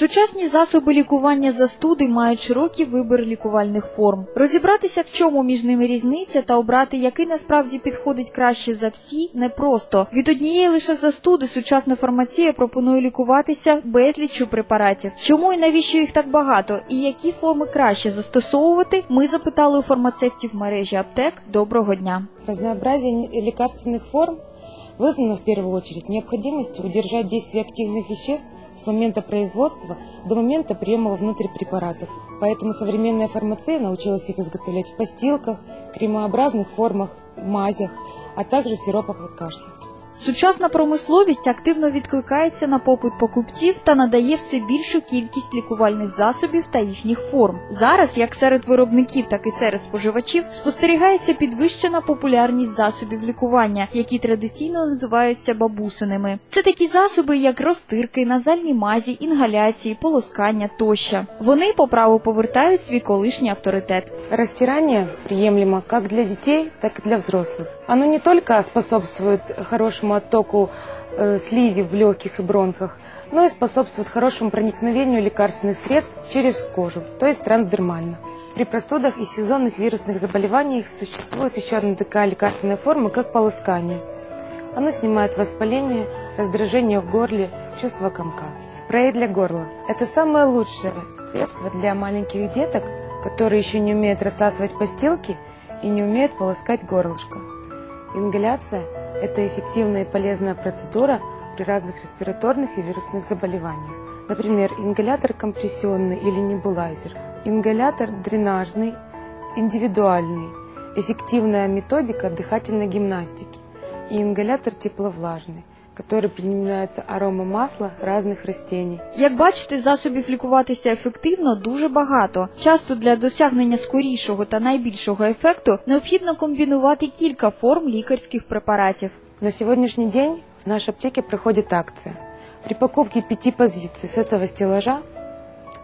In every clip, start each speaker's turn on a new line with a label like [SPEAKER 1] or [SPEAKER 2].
[SPEAKER 1] Сучасні засоби лікування застуди мають широкий вибір лікувальних форм. Розібратися, в чому між ними різниця, та обрати, який насправді підходить краще за всі, непросто. Від однієї лише застуди сучасна фармація пропонує лікуватися безліччю препаратів. Чому і навіщо їх так багато, і які форми краще застосовувати? Ми запитали у фармацевтів мережі аптек. Доброго дня.
[SPEAKER 2] Разнообразие не- лекарственных форм вызвано в первую очередь необходимостью удержать действие активных веществ с момента производства до момента приема внутрь препаратов. Поэтому современная фармация научилась их изготовлять в постилках, кремообразных формах, мазях, а также в сиропах от кашля.
[SPEAKER 1] Сучасна промисловість активно відкликається на попит покупців та надає все більшу кількість лікувальних засобів та їхніх форм. Зараз, як серед виробників, так і серед споживачів, спостерігається підвищена популярність засобів лікування, які традиційно називаються бабусиними. Це такі засоби, як розтирки, назальні мазі, інгаляції, полоскання тощо. Вони по праву повертають свій колишній авторитет.
[SPEAKER 2] Растирание приемлемо как для детей, так и для взрослых. Оно не только способствует хорошему оттоку э, слизи в легких и бронхах, но и способствует хорошему проникновению лекарственных средств через кожу, то есть трансдермально. При простудах и сезонных вирусных заболеваниях существует еще одна такая лекарственная форма, как полоскание. Оно снимает воспаление, раздражение в горле, чувство комка. Спрей для горла – это самое лучшее средство для маленьких деток, которые еще не умеют рассасывать постилки и не умеют полоскать горлышко. Ингаляция – это эффективная и полезная процедура при разных респираторных и вирусных заболеваниях. Например, ингалятор компрессионный или небулайзер, ингалятор дренажный, индивидуальный, эффективная методика дыхательной гимнастики и ингалятор тепловлажный, который применяется арома масла разных растений.
[SPEAKER 1] Як бачите, засобів лікуватися ефективно дуже багато. Часто для досягнення скорішого та найбільшого ефекту необхідно комбінувати кілька форм лікарських препаратів.
[SPEAKER 2] На сегодняшний день в нашей аптеке проходит акция. При покупке пяти позиций с этого стеллажа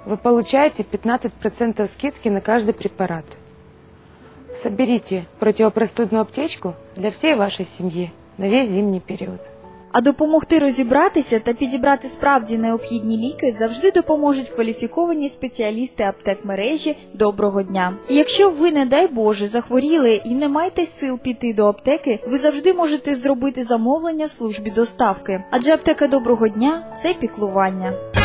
[SPEAKER 2] вы получаете 15% скидки на каждый препарат. Соберите противопростудную аптечку для всей вашей семьи на весь зимний период.
[SPEAKER 1] А допомогти розібратися та підібрати справді необхідні ліки завжди допоможуть кваліфіковані спеціалісти аптек мережі Доброго дня. І якщо ви, не дай Боже, захворіли і не маєте сил піти до аптеки, ви завжди можете зробити замовлення в службі доставки. Адже аптека Доброго дня це піклування.